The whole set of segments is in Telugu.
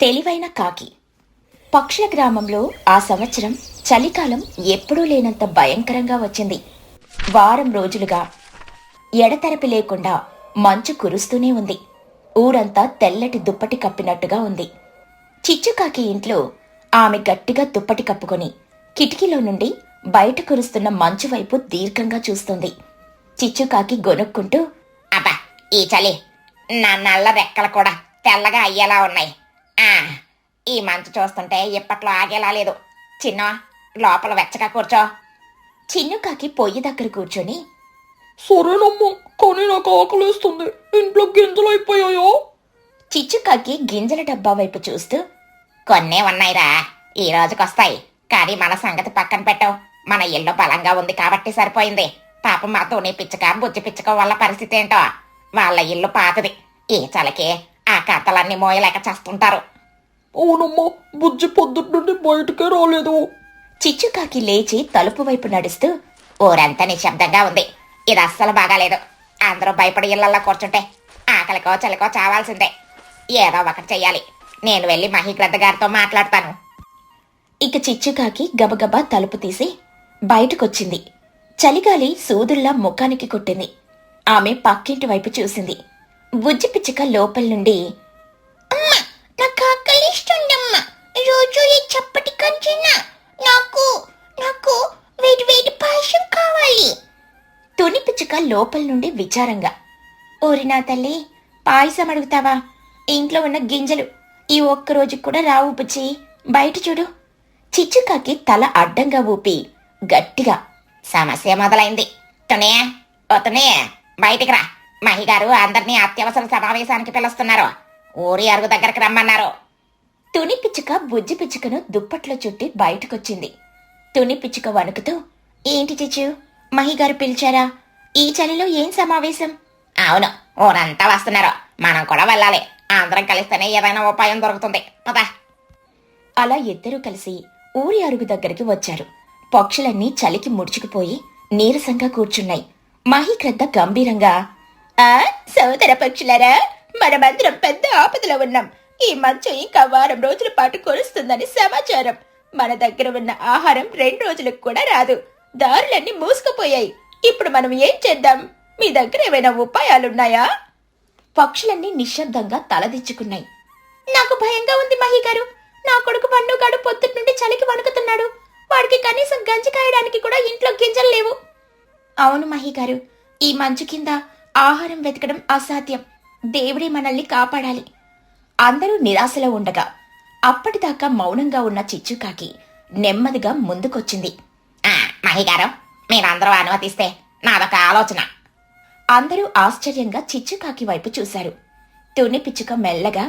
తెలివైన కాకి. పక్షుల గ్రామంలో ఆ సంవత్సరం చలికాలం ఎప్పుడూ లేనంత భయంకరంగా వచ్చింది. వారం రోజులుగా ఎడతెరపి లేకుండా మంచు కురుస్తూనే ఉంది. ఊరంతా తెల్లటి దుప్పటి కప్పినట్టుగా ఉంది. చిచ్చుకాకి ఇంట్లో ఆమె గట్టిగా దుప్పటి కప్పుకొని కిటికీలో నుండి బయట కురుస్తున్న మంచు వైపు దీర్ఘంగా చూస్తుంది. చిచ్చుకాకి గొనుక్కుంటూ అబ్బా ఈ చలి నా నల్ల రెక్కలు కూడా తెల్లగా అయ్యేలా ఉన్నాయి. ఈ మంచు చూస్తుంటే ఇప్పట్లో ఆగేలా లేదు. చిన్న లోపల వెచ్చగా కూర్చో. చిన్నుకాకి పొయ్యి దగ్గర కూర్చొని సరేనమ్మా కానీ నాకు ఆకలేస్తుంది. ఇంట్లో గింజలు అయిపోయాయో? చిచ్చుకాకి గింజల డబ్బా వైపు చూస్తూ కొన్నే ఉన్నాయిరా ఈ రోజుకొస్తాయి. కానీ మన సంగతి పక్కన పెట్టవు మన ఇల్లు బలంగా ఉంది కాబట్టి సరిపోయింది. పాపం మా తుని పిచ్చుక బుజ్జి పిచ్చుక వాళ్ళ పరిస్థితి ఏంటో. వాళ్ళ ఇల్లు పాతది. ఈ చలికి ఆ కథలన్నీ మోయలేక చేస్తుంటారు. అవునమ్మా బుజ్జి పొద్దుటి నుండి బయటికే రాలేదు. చిచ్చుకాకి లేచి తలుపు వైపు నడుస్తూ ఊరంతా నిశ్శబ్దంగా ఉంది. ఇది అస్సలు బాగాలేదు. అందరూ భయపడి ఇళ్ళలో కూర్చుంటే ఆకలికో చలికో చావాల్సిందే. ఏదో ఒకటి చెయ్యాలి. నేను వెళ్ళి మహిగ్రద్ద గారితో మాట్లాడతాను. ఇక చిచ్చుకాకి గబగబా తలుపు తీసి బయటకొచ్చింది. చలిగాలి సూదుల్లా ముఖానికి కొట్టింది. ఆమె పక్కింటి వైపు చూసింది. బుజ్జి పిచ్చుక లోపల నుండి నాకు ఆకలిస్తుందమ్మా. రోజు ఈ చప్పటి కంచినా. నాకు నాకు వేడి వేడి పాయసం కావాలి. తుని పిచ్చుక లోపల నుండి విచారంగా ఓరి నా తల్లి పాయసం అడుగుతావా? ఇంట్లో ఉన్న గింజలు ఈ ఒక్క రోజు కూడా రావు బుజ్జి. బయట చూడు. చిచ్చుకాకి తల అడ్డంగా ఊపి గట్టిగా సమస్య మొదలైంది. తునే ఓ తునే బయటికి రా. మహిగారు అందరినీ అత్యవసర సమావేశానికి పిలుస్తున్నారు. ఊరి అరుగు దగ్గరికి రమ్మన్నారు. తుని పిచ్చుక బుజ్జి పిచ్చుకను దుప్పట్లో చుట్టి బయటకొచ్చింది. తుని పిచ్చుక వణుకుతూ ఏంటి చిచ్చు? మహిగారు పిలిచారా? ఈ చలిలో ఏం సమావేశం? అవును ఊరంతా వస్తున్నారు. మనం కూడా వెళ్ళాలి. అందరం కలిస్తేనే ఏదైనా ఉపాయం దొరుకుతుంది. పదా. అలా ఇద్దరూ కలిసి ఊరి అరుగు దగ్గరికి వచ్చారు. పక్షులన్నీ చలికి ముడుచుకుపోయి నీరసంగా కూర్చున్నాయి. మహిక్రద్ద గంభీరంగా ఆ సోదర పక్షులరా మనమందరం పెద్ద ఆపదలో ఉన్నాం. ఈ మంచు ఇంకా వారం రోజుల పాటు కురుస్తుందని సమాచారం. మన దగ్గర ఉన్న ఆహారం రెండు రోజులకు కూడా రాదు. దారులన్నీ మూసుకుపోయాయి. ఇప్పుడు మనం ఏం చేద్దాం? మీ దగ్గర ఏమైనా ఉపాయాలున్నాయా? పక్షులన్నీ నిశ్శబ్దంగా తలదించుకున్నాయి నాకు భయంగా ఉంది మహి గారు. నా కొడుకు పన్నుగాడు పొద్దుటి నుండి చలికి వణుకుతున్నాడు. వాడికి కనీసం గంజి కాయడానికి కూడా ఇంట్లో గింజలు లేవు. అవును మహి గారు ఈ మంచు కింద ఆహారం వెతకడం అసాధ్యం. దేవుడే మనల్ని కాపాడాలి. అందరూ నిరాశలో ఉండగా అప్పటిదాకా మౌనంగా ఉన్న చిచ్చుకాకి నెమ్మదిగా ముందుకొచ్చింది. మహిగారం మీరందరూ అనుమతిస్తే నాదొక ఆలోచన. అందరూ ఆశ్చర్యంగా చిచ్చుకాకి వైపు చూశారు. తుని పిచ్చుక మెల్లగా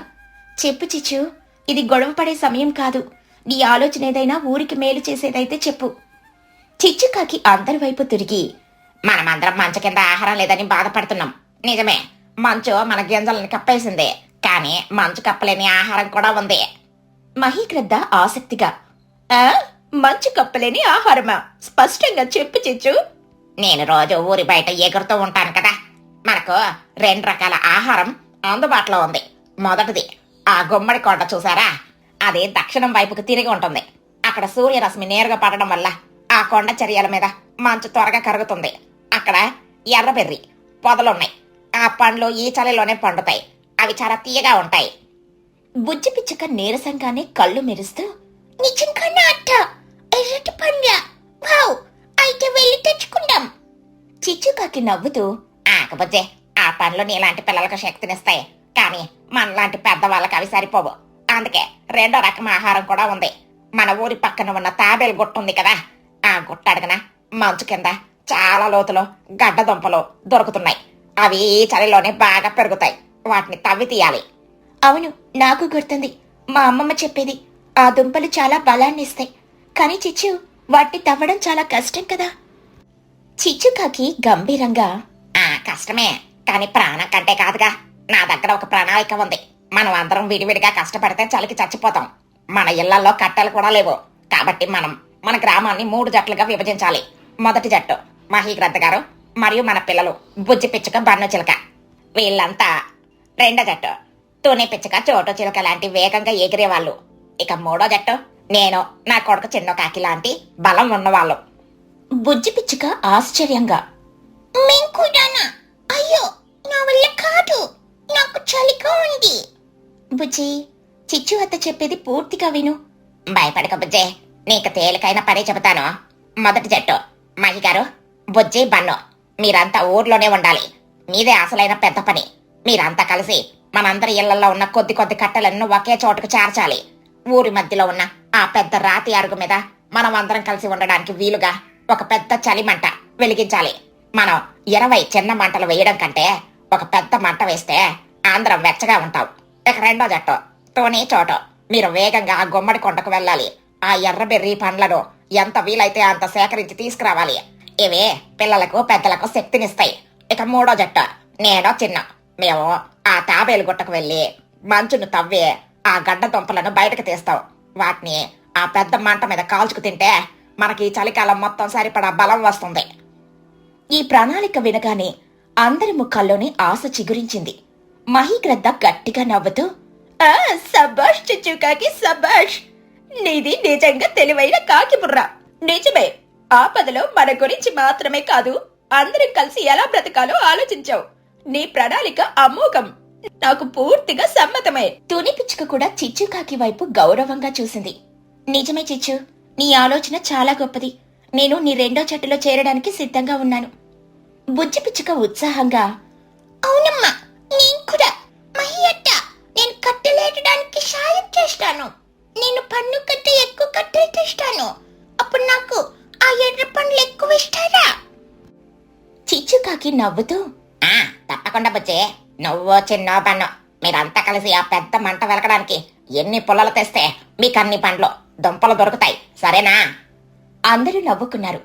చెప్పు చిచ్చు ఇది గొడవ పడే సమయం కాదు. నీ ఆలోచన ఏదైనా ఊరికి మేలు చేసేదైతే చెప్పు. చిచ్చుకాకి అందరి వైపు తిరిగి మనమందరం మంచు కింద ఆహారం లేదని బాధపడుతున్నాం. నిజమే మంచు మన గింజలను కప్పేసింది. కానీ మంచు కప్పలేని ఆహారం కూడా ఉంది. మహీక్రద్ద ఆసక్తిగా ఆ? మంచు కప్పలేని ఆహారమా? స్పష్టంగా చెప్పు చిచ్చు. నేను రోజు ఊరి బయట ఎగురుతూ ఉంటాను కదా. మనకు రెండు రకాల ఆహారం అందుబాటులో ఉంది. మొదటిది ఆ గుమ్మడి కొండ చూసారా? అది దక్షిణం వైపుకు తిరిగి ఉంటుంది. అక్కడ సూర్యరశ్మి నేరుగా పడడం వల్ల ఆ కొండ చర్యల మీద మంచు త్వరగా కరుగుతుంది. అక్కడ ఎర్రబెర్రి పొదలున్నాయి. ఆ పండ్లు ఈ చలిలోనే పండుతాయి. అవి చాలా తీయగా ఉంటాయి. బుజ్జి పిచ్చుక నీరసంగానే కళ్ళు మెరుస్తూ నిజంగానే అట్ట ఎర్రటి పండ్ల? వావ్ అయితే వెళ్ళి తెచ్చుకుందాం. చిచ్చుకాకి నవ్వుతూ ఆకబుజ్జే ఆ పండ్లు నీలాంటి పిల్లలకు శక్తినిస్తాయి. కానీ మనలాంటి పెద్దవాళ్ళకి అవి సరిపోవు. అందుకే రెండో రకం ఆహారం కూడా ఉంది. మన ఊరి పక్కన ఉన్న తాబేలు గుట్ట ఉంది కదా గుట్ట మంచు కింద చాలా లోతులో గడ్డ దుంపలు దొరుకుతున్నాయి. అవి ఈ చలిలోనే బాగా పెరుగుతాయి. వాటిని తవ్వి తీయాలి. అవును నాకు గుర్తుంది. మా అమ్మమ్మ చెప్పేది ఆ దుంపలు చాలా బలాన్ని ఇస్తాయి కానీ చిచ్చు వాటిని తవ్వడం చాలా కష్టం కదా. చిచ్చుకాకి గంభీరంగా ఆ కష్టమే. కానీ ప్రాణం కంటే కాదుగా. నా దగ్గర ఒక ప్రణాళిక ఉంది. మనం అందరం విడివిడిగా కష్టపడితే చలికి చచ్చిపోతాం. మన ఇళ్ళలో కట్టెలు కూడా లేవు. కాబట్టి మనం మన గ్రామాన్ని మూడు జట్లుగా విభజించాలి. మొదటి జట్టు మహీ గారు మరియు మన పిల్లలు బుజ్జి పిచ్చుక బన్ను చిలక. వీళ్ళంతా రెండో జట్టు తూనె పిచ్చుక చోటు చిలుక లాంటి వేగంగా ఎగిరే వాళ్ళు ఇక మూడో జట్టు నేను నా కొడుకు చిన్న కాకి లాంటి బలం ఉన్నవాళ్ళు. బుజ్జి పిచ్చుక ఆశ్చర్యంగా మేం అయ్యో నా వల్ల కాదు. నాకు చలిగా ఉంది. బుజ్జి చిచ్చు అత్త చెప్పేది పూర్తిగా విను. భయపడక బుజ్జే. నీకు తేలికైన పని చెబుతాను. మొదటి జట్టు. మహి గారు బుజ్జి బన్ను మీరంతా ఊర్లోనే ఉండాలి. మీదే అసలైన పెద్ద పని. మీరంతా కలిసి మనందరి ఇళ్ళలో ఉన్న కొద్ది కొద్ది కట్టెలను ఒకే చోటుకు చేర్చాలి. ఊరి మధ్యలో ఉన్న ఆ పెద్ద రాతి అరుగు మీద మనం అందరం కలిసి ఉండడానికి వీలుగా ఒక పెద్ద చలి మంట వెలిగించాలి. మనం ఇరవై చిన్న మంటలు వేయడం కంటే ఒక పెద్ద మంట వేస్తే ఆంధ్రం వెచ్చగా ఉంటాం. ఇక రెండో జట్టు. తోనే చోటు. మీరు వేగంగా ఆ గుమ్మడి కొండకు వెళ్ళాలి. ఆ ఎర్రబెర్రీ పండ్లను ఎంత వీలైతే అంత సేకరించి తీసుకురావాలి. ఇవి పిల్లలకు పెద్దలకు శక్తినిస్తాయి. ఇక మూడో జట్టు. నేను చిన్న. మేము ఆ తాబేలు గుట్టకు వెళ్ళి మంచును తవ్వి ఆ గడ్డ దుంపలను బయటకు తీస్తాం. వాటిని ఆ పెద్ద మంట మీద కాల్చుకు తింటే మనకి ఈ చలికాలం మొత్తం సరిపడా బలం వస్తుంది. ఈ ప్రణాళిక వినగానే అందరి ముఖాల్లోని ఆశ చిగురించింది. మహీగ్రద్ద గట్టిగా నవ్వుతూ సబాష్ చిచ్చుకాకి సబాష్ నీది నిజంగా తెలివైన కాకి బుర్ర. నిజమే ఆపదలో మన గురించి మాత్రమే కాదు అందరం కలిసి ఎలా బ్రతకాలో ఆలోచించావు. నీ ప్రణాళిక అమోఘం. నాకు పూర్తిగా సమ్మతమే. తుని పిచ్చుక కూడా చిచ్చు కాకి వైపు గౌరవంగా చూసింది. నిజమే చిచ్చు నీ ఆలోచన చాలా గొప్పది. నేను నీ రెండో జట్టులో చేరడానికి సిద్ధంగా ఉన్నాను. బుజ్జి పిచ్చుక ఉత్సాహంగా అవునమ్మా నేను కూడా మహియట్ట నేను కట్టలేటడానికి సాయం చేస్తాను. నేను పన్ను కట్ట ఎక్కువ కట్టెలు తెస్తాను అప్పుడు నాకు ఆ ఎర్ర పండ్లు ఎక్కువ ఇస్తారా? చిచ్చుకాకి నవ్వుతూ ఆ తప్పకుండా బుజ్జే. నువ్వు చిన్న పన్ను. మీరంతా కలిసి ఆ పెద్ద మంట వెలకడానికి ఎన్ని పుల్లలు తెస్తే మీకు అన్ని పండ్లు దుంపలు దొరుకుతాయి. సరేనా? అందరూ నవ్వుకున్నారు.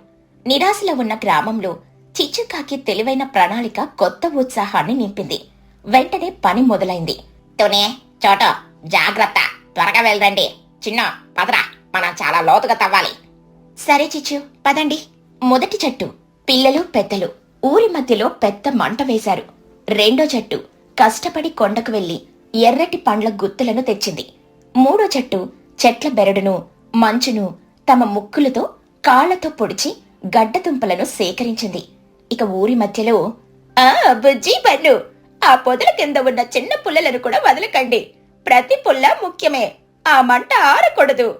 నిరాశలో ఉన్న గ్రామంలో చిచ్చుకాకి తెలివైన ప్రణాళిక కొత్త ఉత్సాహాన్ని నింపింది. వెంటనే పని మొదలైంది. తునే చోట. జాగ్రత్త. త్వరగా వెళ్ళండి. చిన్న పదరా. మనం చాలా లోతుగా తవ్వాలి. సరే చిచ్చు పదండి. మొదటి జట్టు పిల్లలు పెద్దలు. ఊరి మధ్యలో పెద్ద మంట వేశారు. రెండో జట్టు కష్టపడి కొండకు వెళ్ళి ఎర్రటి పండ్ల గుత్తులను తెచ్చింది. మూడో జట్టు చెట్ల బెరడును మంచును తమ ముక్కులతో కాళ్ళతో పొడిచి గడ్డదుంపలను సేకరించింది. ఇక ఊరి మధ్యలో ఆ బుజ్జి పన్ను ఆ పొదల కింద ఉన్న చిన్న పుల్లలను కూడా వదలకండి. ప్రతి పుల్ల ముఖ్యమే. ఆ మంట ఆరకూడదు.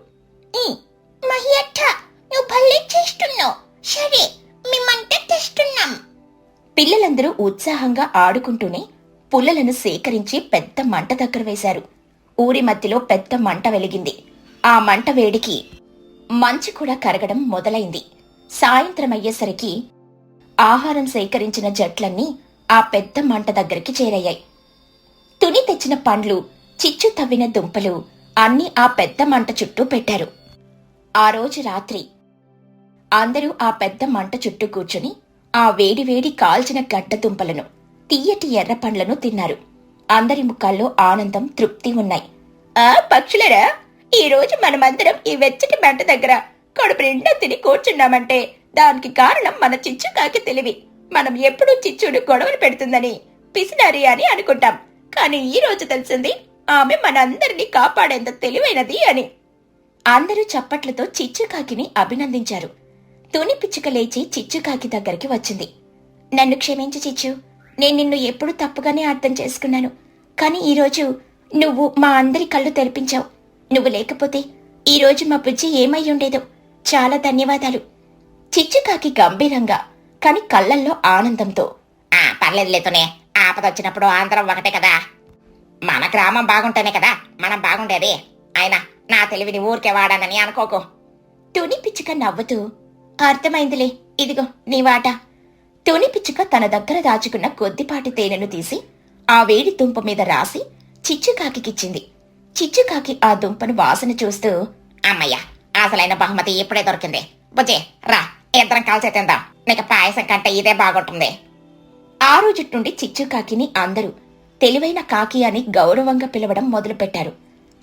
మహియట్ట నువ్వు భలే చేస్తున్నావు. సరే మేమంతా తెస్తున్నాం. పిల్లలందరూ ఉత్సాహంగా ఆడుకుంటూనే పుల్లలను సేకరించి పెద్ద మంట దగ్గర వేశారు. ఊరి మధ్యలో పెద్ద మంట వెలిగింది. ఆ మంట వేడికి మంచు కూడా కరగడం మొదలైంది. సాయంత్రం అయ్యేసరికి ఆహారం సేకరించిన జట్లన్నీ ఆ పెద్ద మంట దగ్గరికి చేరయ్యాయి. తుని తెచ్చిన పండ్లు చిచ్చు తవ్విన దుంపలు అన్నీ ఆ పెద్ద మంట చుట్టూ పెట్టారు. ఆ రోజు రాత్రి అందరూ ఆ పెద్ద మంట చుట్టూ కూర్చుని ఆ వేడివేడి కాల్చిన గడ్డ దుంపలను తీయటి ఎర్ర పండ్లను తిన్నారు. అందరి ముఖాల్లో ఆనందం తృప్తి ఉన్నాయి. ఆ పక్షులరా ఈ రోజు మనమందరం ఈ వెచ్చటి మంట దగ్గర కడుపు నిండా తిని కూర్చున్నామంటే దానికి కారణం మన చిచ్చుకాకి తెలివి. మనం ఎప్పుడూ చిచ్చుడు గొడవలు పెడుతుందని పిసినారి అని అనుకుంటాం. కానీ ఈ రోజు తెలిసింది ఆమె మనందరినీ కాపాడేంత తెలివైనది అని. అందరూ చప్పట్లతో చిచ్చుకాకిని అభినందించారు. తుని పిచ్చుక లేచి చిచ్చుకాకి దగ్గరికి వచ్చింది. నన్ను క్షమించు చిచ్చు. నేను నిన్ను ఎప్పుడు తప్పుగానే అర్థం చేసుకున్నాను. కానీ ఈరోజు నువ్వు మా అందరి కళ్ళు తెరిపించావు. నువ్వు లేకపోతే ఈరోజు మా బుజ్జి ఏమై ఉండేదో. చాలా ధన్యవాదాలు. చిచ్చుకాకి గంభీరంగా కాని కళ్ళల్లో ఆనందంతో ఆ పర్లేదులేతోనే ఆపద వచ్చినప్పుడు ఒకటే కదా. మన గ్రామం బాగుంటేనే కదా మనం బాగుండేది. ఆయన నా తెలివిని ఊరికే వాడానని అనుకోకు. తుని పిచ్చుక నవ్వుతూ అర్థమైందిలే ఇదిగో నీ వాట. తుని పిచ్చుక తన దగ్గర దాచుకున్న కొద్దిపాటి తేనెను తీసి ఆ వేడి దుంప మీద రాసి చిచ్చుకాకికిచ్చింది చిచ్చుకాకి ఆ దుంపను వాసన చూస్తూ అమ్మయ్య అసలైన బహుమతి ఇప్పుడే దొరికింది. బుజ్జి రా ఇద్దరం కలిసి తిందాం. నీకు పాయసం కంటే ఇదే బాగుంటుంది ఆ రోజు నుండి చిచ్చుకాకిని అందరూ తెలివైన కాకి అని గౌరవంగా పిలవడం మొదలుపెట్టారు.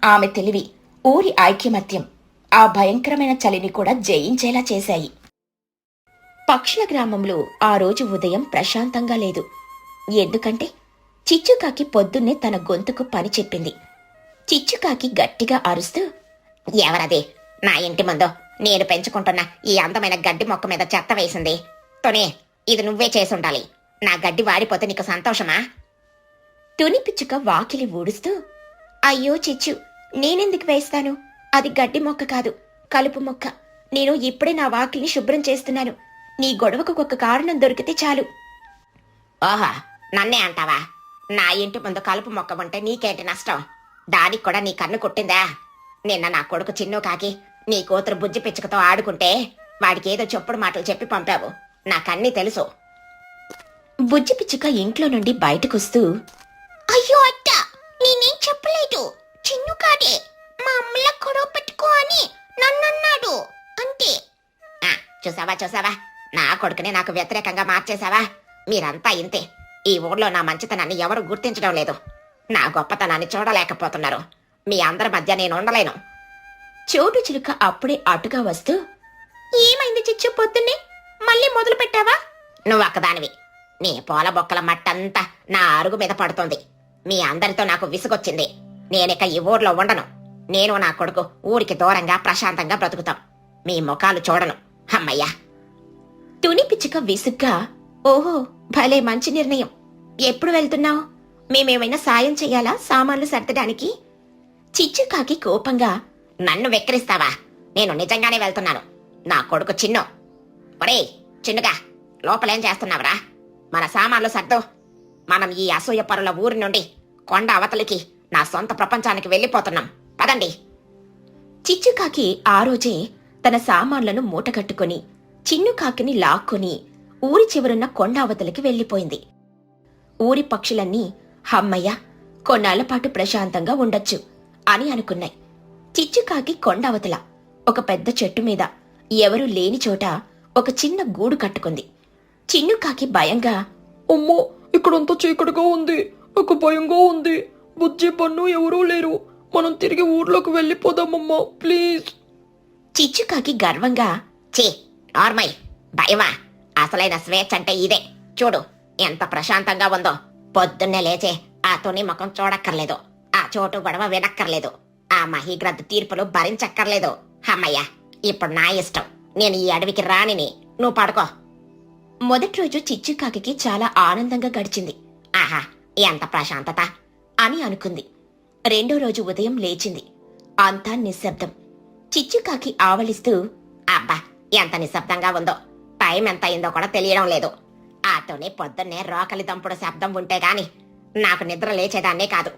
ఆమె తెలివి ఊరి ఐక్యమత్యం ఆ భయంకరమైన చలిని కూడా జయించేలా చేశాయి. పక్షుల గ్రామంలో ఆ రోజు ఉదయం ప్రశాంతంగా లేదు. ఎందుకంటే చిచ్చుకాకి పొద్దున్నే తన గొంతుకు పని చెప్పింది. చిచ్చుకాకి గట్టిగా అరుస్తూ ఎవరదే? నా ఇంటి ముందు నేను పెంచుకుంటున్న ఈ అందమైన గడ్డి మొక్క మీద చెత్త వేసింది. తొనే ఇది నువ్వే చేసుండాలి నా గడ్డి వాడిపోతే నీకు సంతోషమా? తుని పిచ్చుక వాకిలి ఊడుస్తూ అయ్యో చిచ్చు నేనెందుకు వేస్తాను? అది గడ్డి మొక్క కాదు కలుపు మొక్క. నేను ఇప్పుడే నా వాకిలిని శుభ్రం చేస్తున్నాను. నీ గొడవకు ఒక కారణం దొరికితే చాలు. ఓహో నన్నే అంటావా? నా ఇంటి ముందు కలుపు మొక్క ఉంటే నీకేంటి నష్టం? దానికి కూడా నీ కన్ను కుట్టిందా? నిన్న నా కొడుకు చిన్ను కాకి నీ కూతురు బుజ్జి పిచ్చుకతో ఆడుకుంటే వాడికి ఏదో చెప్పుడు మాటలు చెప్పి పంపావు. నాకన్నీ తెలుసు. బుజ్జి పిచ్చుక ఇంట్లో నుండి బయటకొస్తూ అయ్యో అత్త నేనేం చెప్పలేదు. చిన్ను కాడే మా అమ్మల గొడవ పెట్టుకో అని నన్నన్నాడు. అంతే. ఆ, చూసావా చూసావా? నా కొడుకుని నాకు వ్యతిరేకంగా మార్చేశావా? మీరంతా ఇంతే. ఈ ఊర్లో నా మంచితనాన్ని ఎవరు గుర్తించడం లేదు. నా గొప్పతనాన్ని చూడలేకపోతున్నారు. మీ అందరి మధ్య నేను ఉండలేను. చోటు చిలుక అప్పుడే అటుగా వస్తూ ఏమైంది చిచ్చు పొద్దున్నే? మళ్ళీ మొదలు పెట్టావా నువ్వు ఒక్కదానివి. నీ పూల బొక్కల మట్టంతా నా అరుగు మీద పడుతోంది. మీ అందరితో నాకు విసుగొచ్చింది. నేనిక ఈ ఊర్లో ఉండను. నేను నా కొడుకు ఊరికి దూరంగా ప్రశాంతంగా బ్రతుకుతాం. మీ ముఖాలు చూడను. అమ్మయ్యా! తుని పిచ్చుక విసుగ్గా ఓహో భలే మంచి నిర్ణయం. ఎప్పుడు వెళ్తున్నావు? మేమేమైనా సాయం చెయ్యాలా? సామాన్లు సర్దడానికి? చిచ్చుకాకి కోపంగా నన్ను వెక్కిరిస్తావా? నేను నిజంగానే వెళ్తున్నాను. నా కొడుకు చిన్ను. ఒరేయ్ చిన్నుగా లోపలేం చేస్తున్నావురా? మన సామాన్లు సర్దు. మనం ఈ అసూయ పరుల ఊరి నుండి కొండ అవతలికి నా సొంత ప్రపంచానికి వెళ్ళిపోతున్నాం. పదండి. చిచ్చుకాకి ఆ రోజే తన సామాన్లను మూటగట్టుకుని చిన్నుకాకిని లాక్కొని ఊరి చివరున్న కొండ అవతలికి వెళ్ళిపోయింది. ఊరి పక్షులన్నీ హమ్మయ్య కొన్నాళ్ళపాటు ప్రశాంతంగా ఉండొచ్చు అని అనుకున్నాయి. చిచ్చుకాకి కొండ అవతల ఒక పెద్ద చెట్టు మీద ఎవరూ లేని చోట ఒక చిన్న గూడు కట్టుకుంది. చిన్నుకాకి భయంగా ఉమ్ము ఇక్కడంతా చీకటిగా ఉంది. నాకు భయంగా ఉంది. బుజ్జి పన్ను ఎవరూ లేరు. మనం తిరిగి ఊర్లోకి వెళ్ళిపోదామమ్మా ప్లీజ్. చిచ్చుకాకి గర్వంగా ఛీ నార్మల్ భయమా అసలైన స్వేచ్ఛ అంటే ఇదే. చూడు ఎంత ప్రశాంతంగా ఉందో. పొద్దున్నే లేచే ఆ తుని ముఖం చూడక్కర్లేదు. ఆ చోటు గొడవ వినక్కర్లేదు. ఆ మహీగ్రద్ద తీర్పులు భరించక్కర్లేదు. అమ్మయ్యా ఇప్పుడు నా ఇష్టం. నేను ఈ అడవికి రానిని. నువ్వు పడుకో. మొదటి రోజు చిచ్చుకాకి చాలా ఆనందంగా గడిచింది. ఆహా ఎంత ప్రశాంతత అని అనుకుంది. రెండో రోజు ఉదయం లేచింది. అంతా నిశ్శబ్దం. చిచ్చుకాకి ఆవలిస్తూ అబ్బా ఎంత నిశ్శబ్దంగా ఉందో. టైం ఎంత అయిందో కూడా తెలియడం లేదు. ఆతోనే పొద్దున్నే రోకలి దంపుడు శబ్దం ఉంటే గాని నాకు నిద్ర లేచేదాన్నే కాదు.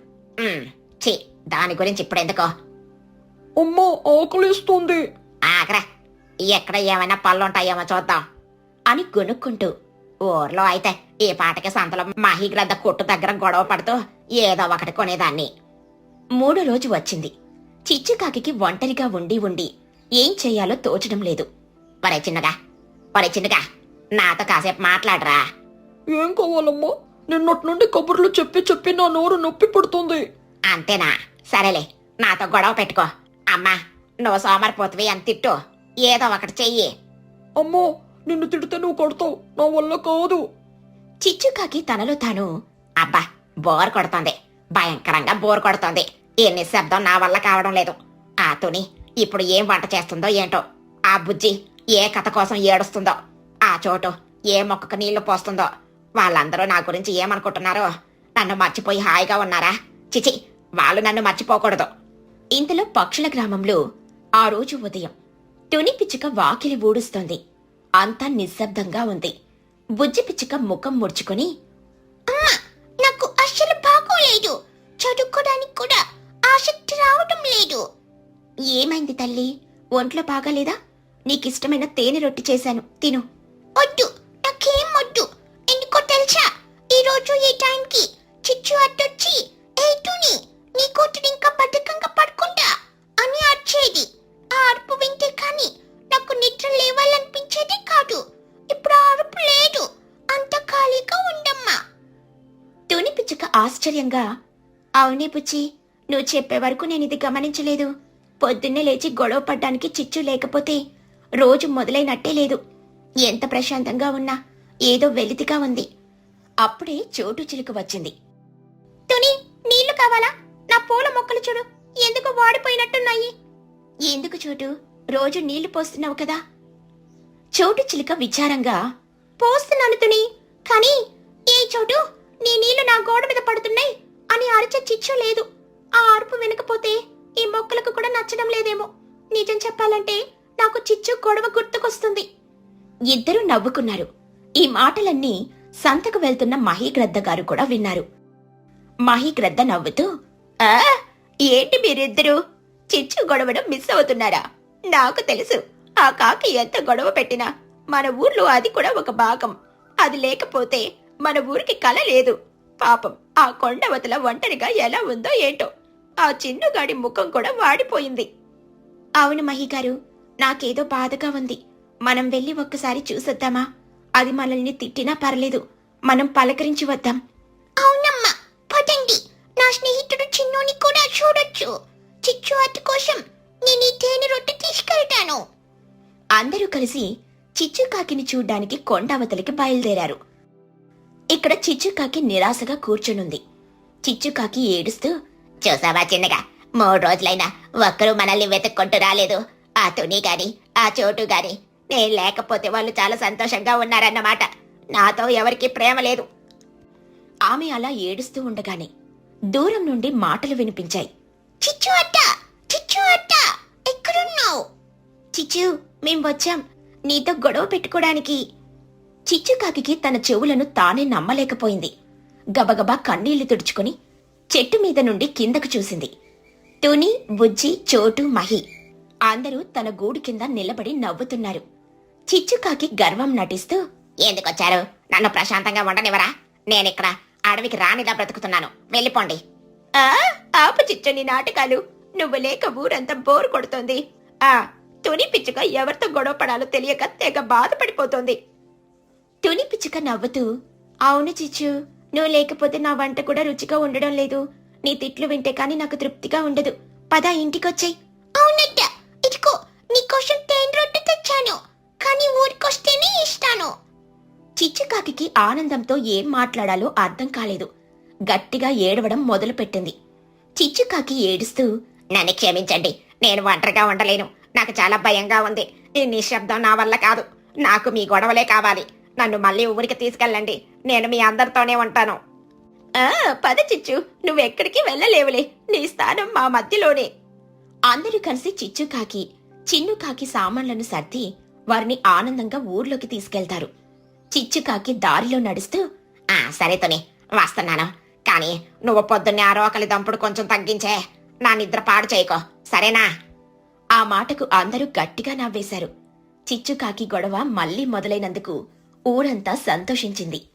ఛీ దాని గురించి ఇప్పుడెందుకో అమ్మా ఆకలిస్తుంది. ఆగ్రా ఎక్కడ ఏమైనా పళ్ళుంటాయేమో చూద్దాం. అని గొనుక్కుంటూ ఊర్లో అయితే ఈ పాటకి సంతలో మహిగ్రద్ద కొట్టు దగ్గర గొడవ పడుతూ ఏదో ఒకటి కొనేదాన్ని. మూడో రోజు వచ్చింది. చిచ్చుకాకి ఒంటరిగా ఉండి ఉండి ఏం చెయ్యాలో తోచడం లేదు. ఒరే చిన్నగా ఒరే చిన్నగా నాతో కాసేపు మాట్లాడరా. ఏం కావాలమ్మా? నిన్నటి నుండి కబుర్లు చెప్పి చెప్పి నా నోరు నొప్పి పడుతుంది. అంతేనా? సరేలే నాతో గొడవ పెట్టుకో. అమ్మా నువ్వు సోమరిపోతువి అని తిట్టు. ఏదో ఒకటి చెయ్యి. అమ్మో నిన్ను తిడితే నువ్వు కొడతావు. నా వల్ల కాదు. చిచ్చుకాకి తనలో తాను అబ్బా బోర్ కొడుతోంది. భయంకరంగా బోర్ కొడుతోంది. ఈ నిశ్శబ్దం నా వల్ల కావడం లేదు. ఆ తుని ఇప్పుడు ఏం వంట చేస్తుందో ఏంటో. ఆ బుజ్జి ఏ కథ కోసం ఏడుస్తుందో. ఆ చోటు ఏ మొక్కకు నీళ్ళు పోస్తుందో. వాళ్ళందరూ నా గురించి ఏమనుకుంటున్నారో. నన్ను మర్చిపోయి హాయిగా ఉన్నారా? చిచి వాళ్ళు నన్ను మర్చిపోకూడదు. ఇంతలో పక్షుల గ్రామంలో ఆ రోజు ఉదయం తుని పిచ్చుక వాకిలి ఊడుస్తోంది. అంతా నిశ్శబ్దంగా ఉంది. బుజ్జిపిచ్చుక ముఖం ముడుచుకొని అమ్మా నాకు అస్సలు బాగోలేదు. చదువుకోవడానికి కూడా ఆసక్తి రావటం లేదు. ఏమైంది తల్లి? ఒంట్లో బాగాలేదా? నీకిష్టమైన తేనె రొట్టి చేశాను. తిను. వద్దు. ఆశ్చర్యంగా అవునే పుచ్చి నువ్వు చెప్పే వరకు నేను ఇది గమనించలేదు. పొద్దున్నే లేచి గొడవ పడ్డానికి చిచ్చు లేకపోతే రోజు మొదలైనట్టే లేదు. ఎంత ప్రశాంతంగా ఉన్నా ఏదో వెలితిగా ఉంది. అప్పుడే చోటు చిలుక వచ్చింది. తుని నీళ్ళు కావాలా? నా పూల మొక్కలు చూడు ఎందుకు వాడిపోయినట్టున్నాయి? ఎందుకు చోటు? రోజు నీళ్ళు పోస్తున్నావు కదా. చోటు చిలుక విచారంగా పోస్తున్నాను తుని కానీ ఏ చోటు? నీ నీళ్ళు నా గోడ మీద పడుతున్నాయి అని అరిచే చిచ్చు లేదు. ఆ అరుపు వినకపోతే ఈ మొక్కలకు కూడా నచ్చడం లేదేమో. నిజం చెప్పాలంటే నాకు చిచ్చు గొడవ గుర్తుకొస్తుంది. ఇద్దరూ నవ్వుకున్నారు. ఈ మాటలన్నీ సంతకు వెళ్తున్న మహీగ్రద్ద గారు కూడా విన్నారు. మహీగ్రద్ద నవ్వుతూ ఆ? ఏంటి మీరిద్దరూ? చిచ్చు గొడవడం మిస్ అవుతున్నారా? నాకు తెలుసు. ఆ కాకి ఎంత గొడవ పెట్టినా మన ఊర్లో అది కూడా ఒక భాగం. అది లేకపోతే మన ఊరికి కల లేదు. పాపం ఆ కొండవతల ఒంటరిగా ఎలా ఉందో ఏంటో. ఆ చిన్నుగాడి ముఖం కూడా వాడిపోయింది. అవును మహిగారు నాకేదో బాధగా ఉంది. మనం వెళ్ళి ఒక్కసారి చూసొద్దామా? అది మనల్ని తిట్టినా పర్లేదు. మనం పలకరించి వద్దాం. అవునమ్మా పదండి. నా స్నేహితుడు చిన్నోని కూడా చూడొచ్చు. చిచ్చు అట్టు కోసం నేను ఈ తేనె రొట్టె తీసుకెళ్తాను. అందరూ కలిసి చిచ్చుకాకిని చూడ్డానికి కొండావతలికి బయలుదేరారు. ఇక్కడ చిచ్చుకాకి నిరాశగా కూర్చునుంది. చిచ్చుకాకి ఏడుస్తూ చూసావా చిన్నగా మూడు రోజులైనా ఒక్కరూ మనల్ని వెతుక్కుంటూ రాలేదు. ఆ తుని గాని ఆ చోటు గాని నేను లేకపోతే వాళ్ళు చాలా సంతోషంగా ఉన్నారన్నమాట. నాతో ఎవరికి ప్రేమ లేదు. ఆమె అలా ఏడుస్తూ ఉండగానే దూరం నుండి మాటలు వినిపించాయి. చిచ్చు అట్ట చిచ్చు అట్ట ఎక్కడున్నావు? చిచ్చు మేం వచ్చాం. నీతో గొడవ పెట్టుకోవడానికి చిచ్చుకాకి తన చెవులను తానే నమ్మలేకపోయింది. గబగబా కన్నీళ్ళు తుడుచుకుని చెట్టు మీద నుండి కిందకు చూసింది. తుని బుజ్జి చోటు మహి అందరూ తన గూడు కింద నిలబడి నవ్వుతున్నారు. చిచ్చుకాకి గర్వం నటిస్తూ ఎందుకొచ్చారు? నన్ను ప్రశాంతంగా ఉండనివరా నేనిక్కడ అడవికి రానిలా బ్రతుకుతున్నాను. వెళ్ళిపోండి. ఆ? ఆపు చిచ్చుని నాటకాలు. నువ్వు లేక ఊరంతా బోరు కొడుతోంది. ఆ తుని పిచ్చుక ఎవరితో గొడవ పడాలో తెలియక తెగ బాధపడిపోతోంది. తుని పిచ్చుక నవ్వుతూ అవును చిచ్చు నువ్వు లేకపోతే నా వంట కూడా రుచిగా ఉండడం లేదు. నీ తిట్లు వింటే కానీ నాకు తృప్తిగా ఉండదు. పద ఇంటికొచ్చాయి. అవునట్ట ఇదిగో నీకోసం తేనె రొట్టె తెచ్చాను. కానీ ఊరికొస్తేనే ఇస్తాను. చిచ్చుకాకి ఆనందంతో ఏం మాట్లాడాలో అర్థం కాలేదు. గట్టిగా ఏడవడం మొదలుపెట్టింది. చిచ్చుకాకి ఏడుస్తూ నన్ను క్షమించండి నేను ఒంటరిగా ఉండలేను. నాకు చాలా భయంగా ఉంది. ఈ నిశ్శబ్దం నా వల్ల కాదు. నాకు మీ గొడవలే కావాలి. నన్ను మళ్ళీ ఊరికి తీసుకెళ్ళండి. నేను మీ అందరితోనే ఉంటాను. ఆ పద చిచ్చు. నువ్వెక్కడికి వెళ్ళలేవులే. నీ స్థానం మా మధ్యలోనే. అందరూ కలిసి చిచ్చుకాకి చిన్నుకాకి సామాన్లను సర్ది వారిని ఆనందంగా ఊర్లోకి తీసుకెళ్తారు. చిచ్చుకాకి దారిలో నడుస్తూ ఆ సరే తుని వస్తున్నాను. కానీ నువ్వు పొద్దున్నే ఆ రోకలి దంపుడు కొంచెం తగ్గించే. నా నిద్ర పాడు చేయకో. సరేనా? ఆ మాటకు అందరూ గట్టిగా నవ్వేశారు. చిచ్చుకాకి గొడవ మళ్ళీ మొదలైనందుకు 无论打伞都先尽力。